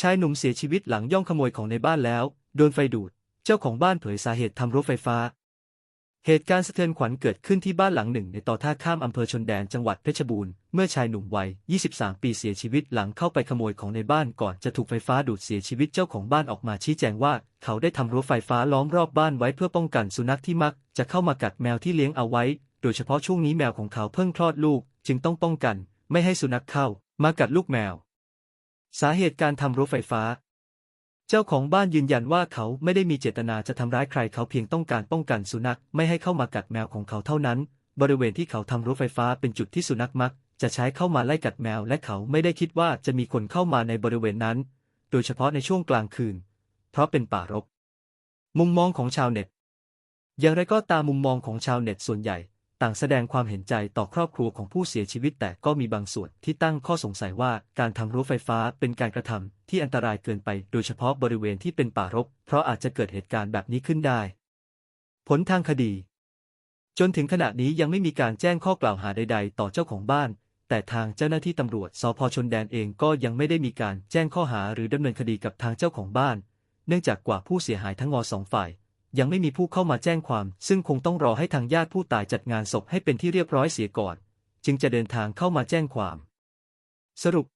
ชายหนุ่มเสียชีวิตหลังย่องขโมยของในบ้านแล้ว โดนไฟดูด เจ้าของบ้านเผยสาเหตุทำรั้วไฟฟ้า เหตุการณ์สะเทือนขวัญเกิดขึ้นที่บ้านหลังหนึ่ง ในต่อท่าข้ามอำเภอชนแดนจังหวัดเพชรบูรณ์ เมื่อชายหนุ่มวัย 23 ปีเสียชีวิตหลังเข้าไปขโมยของในบ้านก่อนจะถูกไฟฟ้าดูดเสียชีวิตเจ้าของบ้านออกมาชี้แจงว่า เขาได้ทำรั้วไฟฟ้าล้อมรอบบ้านไว้เพื่อป้องกันสุนัขที่มัก จะเข้ามากัดแมวที่เลี้ยงเอาไว้ โดยเฉพาะช่วงนี้แมวของเขาเพิ่งคลอดลูก จึงต้องป้องกัน ไม่ให้สุนัขเข้า มากัดลูกแมว สาเหตุการทำรั้วไฟฟ้า เจ้าของบ้านยืนยันว่าเขาไม่ได้มีเจตนาจะทำร้ายใครเขาเพียงต้องการป้องกันสุนัขไม่ให้เข้ามากัดแมวของเขาเท่านั้น บริเวณที่เขาทำรั้วไฟฟ้าเป็นจุดที่สุนัขมัก จะใช้เข้ามาไล่กัดแมว และเขาไม่ได้คิดว่าจะมีคนเข้ามาในบริเวณนั้น โดยเฉพาะในช่วงกลางคืน เพราะเป็นป่ารก มุมมองของชาวเน็ต อย่างไรก็ตามมุมมองของชาวเน็ตส่วนใหญ่ ต่างแสดงความเห็นใจต่อครอบครัวของผู้เสียชีวิต แต่ก็มีบางส่วนที่ตั้งข้อสงสัยว่าการทำรั้วไฟฟ้าเป็นการกระทำที่อันตรายเกินไป โดยเฉพาะบริเวณที่เป็นป่ารก เพราะอาจจะเกิดเหตุการณ์แบบนี้ขึ้นได้ ผลทางคดี จนถึงขณะนี้ยังไม่มีการแจ้งข้อกล่าวหาใด ๆ ต่อเจ้าของบ้าน แต่ทางเจ้าหน้าที่ตำรวจสพชนแดนเองก็ยังไม่ได้มีการแจ้งข้อหาหรือดำเนินคดีกับทางเจ้าของบ้าน เนื่องจากกว่าผู้เสียหายทั้งงอสองฝ่าย ยังไม่มีผู้เข้ามาแจ้งความ ซึ่งคงต้องรอให้ทางญาติผู้ตายจัดงานศพให้เป็นที่เรียบร้อยเสียก่อน จึงจะเดินทางเข้ามาแจ้งความ สรุป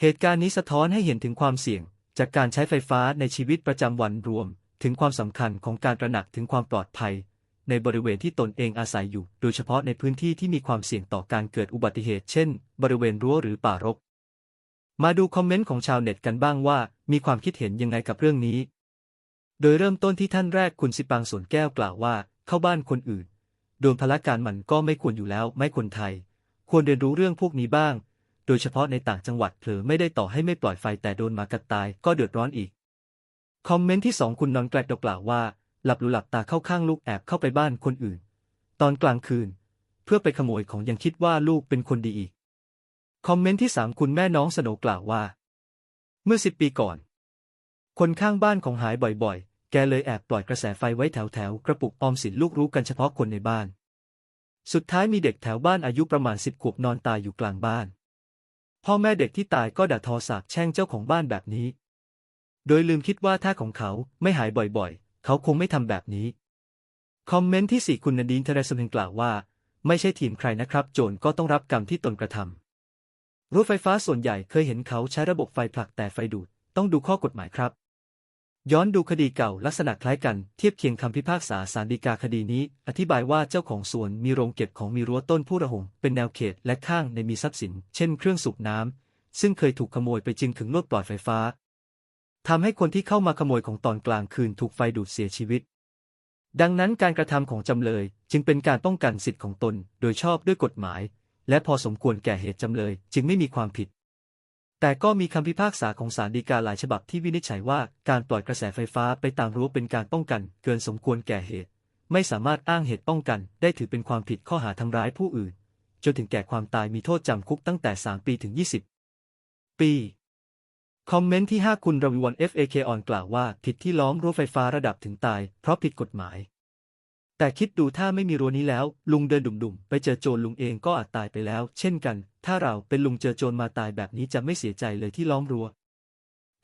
เหตุการณ์นี้สะท้อนให้เห็นถึงความเสี่ยง จากการใช้ไฟฟ้าในชีวิตประจำวันรวม ถึงความสำคัญของการตระหนักถึงความปลอดภัย ในบริเวณที่ตนเองอาศัยอยู่ โดยเฉพาะในพื้นที่ที่มีความเสี่ยงต่อการเกิดอุบัติเหตุ เช่น บริเวณรั้วหรือป่ารก มาดูคอมเมนต์ของชาวเน็ตกันบ้างว่า มีความคิดเห็นยังไงกับเรื่องนี้ โดยเริ่มต้นที่ท่านแรกคุณสิปังสวนแก้วกล่าวว่า เข้าบ้านคนอื่น โดนพละการมันก็ไม่ควรอยู่แล้วไม่คนไทย ควรเรียนรู้เรื่องพวกนี้บ้าง โดยเฉพาะในต่างจังหวัดเผลอไม่ได้ต่อให้ไม่ปล่อยไฟแต่โดนมากัดตายก็เดือดร้อนอีก คอมเมนต์ที่สองคุณนอนแกลกกล่าวว่า หลับหรูหลับตาเข้าข้างลูกแอบเข้าไปบ้านคนอื่น ตอนกลางคืน เพื่อไปขโมยของยังคิดว่าลูกเป็นคนดีอีก คอมเมนต์ที่สามคุณแม่น้องสโนกล่าวว่า เมื่อสิบปีก่อน คนข้างบ้านของหายบ่อยๆ แกเลยแอบปล่อยกระแสไฟไว้แถวๆกระปุกออมสินลูกรู้กันเฉพาะคนในบ้าน สุดท้ายมีเด็กแถวบ้านอายุประมาณสิบขวบนอนตายอยู่กลางบ้าน พ่อแม่เด็กที่ตายก็ด่าทอสาบแช่งเจ้าของบ้านแบบนี้ โดยลืมคิดว่าถ้าของเขาไม่หายบ่อยๆ เขาคงไม่ทำแบบนี้ คอมเมนต์ที่สี่คุณนดีนเทเรสเมนกล่าวว่า ไม่ใช่ทีมใครนะครับ โจรก็ต้องรับกรรมที่ตนกระทำรถไฟฟ้าส่วนใหญ่เคยเห็นเขาใช้ระบบไฟผลักแต่ไฟดูดต้องดูข้อกฎหมายครับ ย้อนดูคดีเก่าลักษณะคล้ายกันเทียบเคียงคำพิพากษาสารดีกาคดีนี้ อธิบายว่าเจ้าของสวนมีโรงเก็บของมีรั้วต้นผู้ระหง เป็นแนวเขตและข้างในมีทรัพย์สิน เช่นเครื่องสูบน้ำ ซึ่งเคยถูกขโมยไปจึงถึงลดปล่อยไฟฟ้าทำให้คนที่เข้ามาขโมยของตอนกลางคืนถูกไฟดูดเสียชีวิต ดังนั้นการกระทำของจำเลย จึงเป็นการป้องกันสิทธิ์ของตน โดยชอบด้วยกฎหมาย และพอสมควรแก่เหตุจำเลย จึงไม่มีความผิด แต่ก็มีคำพิพากษาของศาลฎีกาหลายฉบับที่วินิจฉัยว่าการปล่อยกระแสไฟฟ้าไปตามรั้วเป็นการป้องกัน เกินสมควรแก่เหตุ ไม่สามารถอ้างเหตุป้องกัน ได้ถือเป็นความผิดข้อหาทำร้ายผู้อื่น จนถึงแก่ความตายมีโทษจำคุกตั้งแต่ 3 ปีถึง 20 ปี คอมเมนต์ที่ 5 คุณรวิวัน FAK ออนกล่าวว่าผิดที่ล้อมรั้วไฟฟ้าระดับถึงตาย เพราะผิดกฎหมาย แต่คิดดูถ้าไม่มีรั้วนี้แล้ว ลุงเดินดุ่มๆ ไปเจอโจรลุงเองก็อาจตายไปแล้ว เช่นกัน ถ้าเราเป็นลุงเจอโจรมาตายแบบนี้จะไม่เสียใจเลยที่ล้อมรั้ว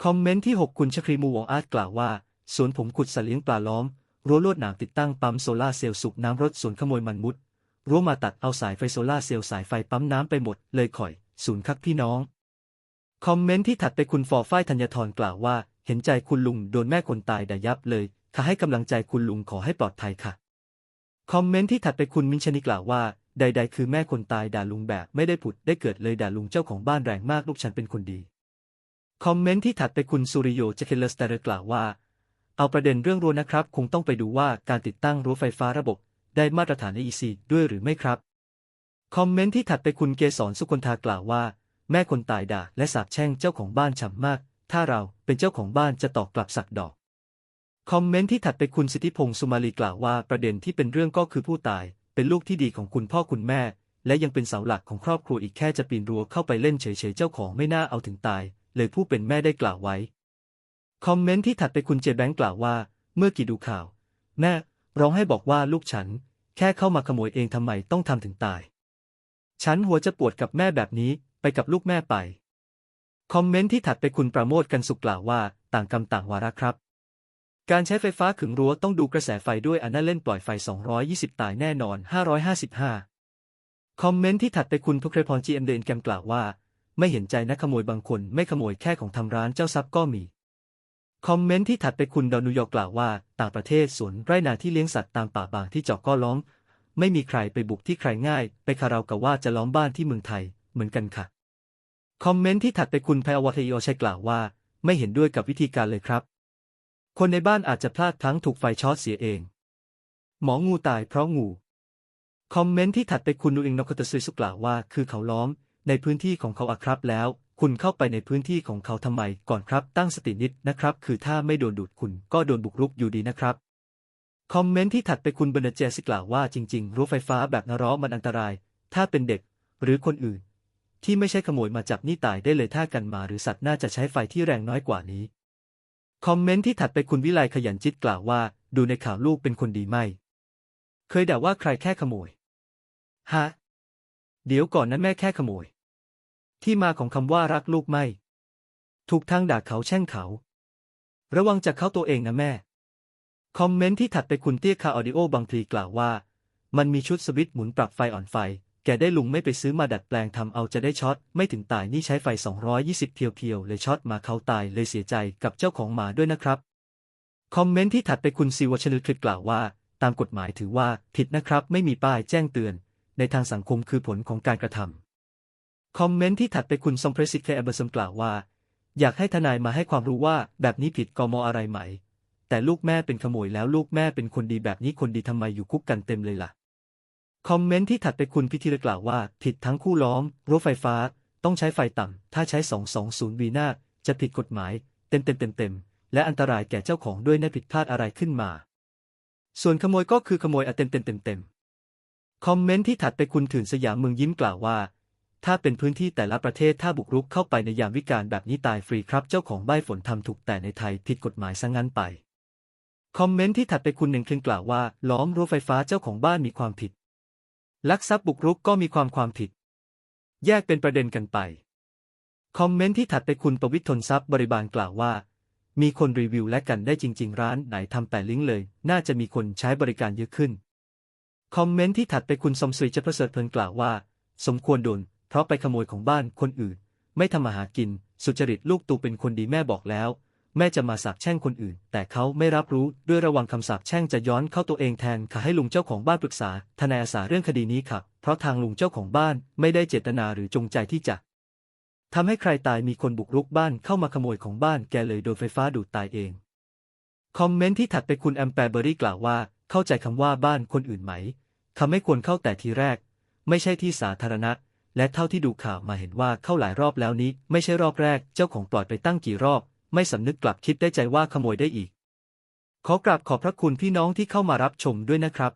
คอมเมนต์ที่ 6 คุณชครีมูวองอาร์ตกล่าวว่าสวนผมขุดสเลี้ยงปลาล้อม รั้วลวดหนามติดตั้งปั๊มโซลาเซลล์สูบน้ำรถสวนขโมยมันมุด รั้วมาตัดเอาสายไฟโซลาเซลล์สายไฟปั๊มน้ำไปหมด เลยข่อยศูนย์คักพี่น้อง คอมเมนต์ที่ถัดไปคุณฟอฝ้ายธัญทรกล่าวว่า เห็นใจคุณลุงโดนแม่คนตายด่ายับเลยข้าให้กำลังใจคุณลุงขอให้ปลอดภัยค่ะ คอมเมนต์ที่ถัดไปคุณมินชนิกล่าวว่า ใด ๆ คือแม่คนตายด่าลุงแบบไม่ได้ผุดได้เกิดเลยด่าลุงเจ้าของบ้านแรงมากลูกฉันเป็นคนดี คอมเมนต์ที่ถัดไปคุณสุริโยเจเคเลสเตอร์กล่าวว่า เอาประเด็นเรื่องรั้วนะครับ คงต้องไปดูว่าการติดตั้งรั้วไฟฟ้าระบบ ได้มาตรฐาน EC ด้วยหรือไม่ครับ คอมเมนต์ที่ถัดไปคุณเกษรสุคนทากล่าวว่า แม่คนตายด่าและสาบแช่งเจ้าของบ้านฉ่ำมาก ถ้าเราเป็นเจ้าของบ้านจะตอบกลับสักดอก คอมเมนต์ที่ถัดไปคุณสิทธิพงศ์สุมาลีกล่าวว่าประเด็นที่เป็นเรื่องก็คือผู้ตาย เป็นลูกที่ดีของคุณพ่อคุณแม่ และยังเป็นเสาหลักของครอบครัวอีกแค่จะปีนรั้วเข้าไปเล่นเฉยๆเจ้าของไม่น่าเอาถึงตาย เลยผู้เป็นแม่ได้กล่าวไว้ คอมเมนต์ที่ถัดไปคุณเจแบงค์กล่าวว่า เมื่อกี่ดูข่าวแม่ร้องให้บอกว่าลูกฉัน แค่เข้ามาขโมยเองทำไมต้องทำถึงตาย ฉันหัวจะปวดกับแม่แบบนี้ไปกับลูกแม่ไป คอมเมนต์ที่ถัดไปคุณประโมทกันสุขกล่าวว่า ต่างกรรมต่างวาระครับ การใช้ไฟฟ้าขึงรั้วต้องดูกระแสไฟด้วยอันน่าเล่นปล่อยไฟ 220 ตายแน่นอน 555 คอมเมนต์ที่ถัดไปคุณพุเครพรจีเอ็มเดนแกมกล่าวว่า ไม่เห็นใจนักขโมยบางคน ไม่ขโมยแค่ของทำร้านเจ้าทรัพย์ก็มี คอมเมนต์ที่ถัดไปคุณดอนนิวยอกล่าวว่า ต่างประเทศสวนไร่นาที่เลี้ยงสัตว์ตามป่าบางที่เจาะก็ล้อม ไม่มีใครไปบุกที่ใครง่าย ไปคาราวกับว่าจะล้อมบ้านที่เมืองไทย เหมือนกันค่ะ คอมเมนต์ที่ถัดไปคุณไพอวัทยโอชัยกล่าวว่า ไม่เห็นด้วยกับวิธีการเลยครับ คนในบ้านอาจจะพลาดพลั้งถูกไฟช็อตเสียเอง หมองูตายเพราะงู คอมเมนต์ที่ถัดไปคุณนูเองนกตะซุยสุกล่าวว่า คือเขาล้อม ในพื้นที่ของเขาอะครับแล้ว คุณเข้าไปในพื้นที่ของเขาทำไมก่อนครับตั้งสตินิดนะครับ คือถ้าไม่โดนดูดคุณก็โดนบุกรุกอยู่ดีนะครับคอมเมนต์ที่ถัดไปคุณเบนเจสิกล่าวว่าจริงๆรั้วไฟฟ้าแบบนร้อมันอันตราย ถ้าเป็นเด็ก หรือคนอื่น ที่ไม่ใช่ขโมยมาจับนี่ตายได้เลยถ้ากันมาหรือสัตว์น่าจะใช้ไฟที่แรงน้อยกว่านี้ คอมเมนต์ที่ถัดไปคุณวิไลขยันจิตกล่าวว่า ดูในข่าวลูกเป็นคนดีไหมเคยด่าว่าใครแค่ขโมย ฮะ เดี๋ยวก่อนนั้นแม่แค่ขโมย ที่มาของคำว่ารักลูกไม่ ถูกทางด่าเขาแช่งเขา ระวังจะเข้าตัวเองนะแม่ คอมเมนต์ที่ถัดไปคุณเตี้ยคาออดิโอบางพลีกล่าวว่า มันมีชุดสวิตช์หมุนปรับไฟอ่อนไฟ แกได้ลุงไม่ไปซื้อมาดัดแปลงทำเอาจะได้ช็อต ไม่ถึงตายนี่ใช้ไฟ 220 เพียวๆ เลยช็อตมาเขาตายเลยเสียใจกับเจ้าของหมาด้วยนะครับ คอมเมนต์ที่ถัดไปคุณซีวชนุคลิปกล่าวว่า ตามกฎหมายถือว่าผิดนะครับไม่มีป้ายแจ้งเตือน ในทางสังคมคือผลของการกระทำคอมเมนต์ที่ถัดไปคุณซอมเพรสิกเคอเบอร์สมกล่าวว่า อยากให้ทนายมาให้ความรู้ว่าแบบนี้ผิดกมอะไรไหม แต่ลูกแม่เป็นขโมยแล้วลูกแม่เป็นคนดีแบบนี้คนดีทำไมอยู่คุกกันเต็มเลยล่ะ คอมเมนต์ที่ถัดไปคุณพิธีรกล่าวว่า ผิดทั้งคู่ล้อมรั้วไฟฟ้า ต้องใช้ไฟต่ำ ถ้าใช้ 220 วีนาจะผิดกฎหมาย เต็มเต็มเต็มเต็มๆและอันตรายแก่เจ้าของด้วยนะผิดพลาดอะไรขึ้นมา ส่วนขโมยก็คือขโมยอะเต็มเต็มเต็มเต็มๆคอมเมนต์ที่ถัดไปคุณถืนสยามเมืองยิ้มกล่าวว่า ถ้าเป็นพื้นที่แต่ละประเทศถ้าบุกรุกเข้าไปในยามวิกาลแบบนี้ตายฟรีครับ เจ้าของใบฝนทำถูกแต่ในไทยผิดกฎหมายซะงั้นไป คอมเมนต์ที่ถัดไปคุณหนึ่งคลึงกล่าวว่าล้อมรั้วไฟฟ้าเจ้าของบ้านมีความผิด ลักทรัพย์บุกรุกก็มีความความผิด แยกเป็นประเด็นกันไป คอมเมนต์ที่ถัดไปคุณประวิทย์ทนทรัพย์บริบาลกล่าวว่า มีคนรีวิวและกันได้จริง ๆ ร้านไหนทำแต่ลิงก์เลย น่าจะมีคนใช้บริการเยอะขึ้น คอมเมนต์ที่ถัดไปคุณสมศรีเจประเสริฐเพลินกล่าวว่า สมควรโดน เพราะไปขโมยของบ้านคนอื่น ไม่ทำมาหากิน สุจริตลูกตูเป็นคนดีแม่บอกแล้ว แม่จะมาสาบแช่งคนอื่น แต่เขาไม่รับรู้ด้วยระวังคำสาปแช่งจะย้อนเข้าตัวเองแทนค่ะให้ลุงเจ้าของบ้านปรึกษาทนายอาสาเรื่องคดีนี้ค่ะ เพราะทางลุงเจ้าของบ้านไม่ได้เจตนาหรือจงใจที่จะทำให้ใครตายมีคนบุกรุกบ้านเข้ามาขโมยของบ้านแกเลยโดนไฟฟ้าดูดตายเอง คอมเมนต์ที่ถัดไปคุณแอมแปร์เบอรี่กล่าวว่า เข้าใจคำว่าบ้านคนอื่นไหมคำไม่ควรเข้าแต่ทีแรก ไม่ใช่ที่สาธารณะ และเท่าที่ดูข่าวมาเห็นว่าเข้าหลายรอบแล้วนี้ ไม่ใช่รอบแรก เจ้าของปล่อยไปตั้งกี่รอบ ไม่สำนึกกลับคิดได้ใจว่าขโมยได้อีก ขอกราบขอบพระคุณพี่น้องที่เข้ามารับชมด้วยนะครับ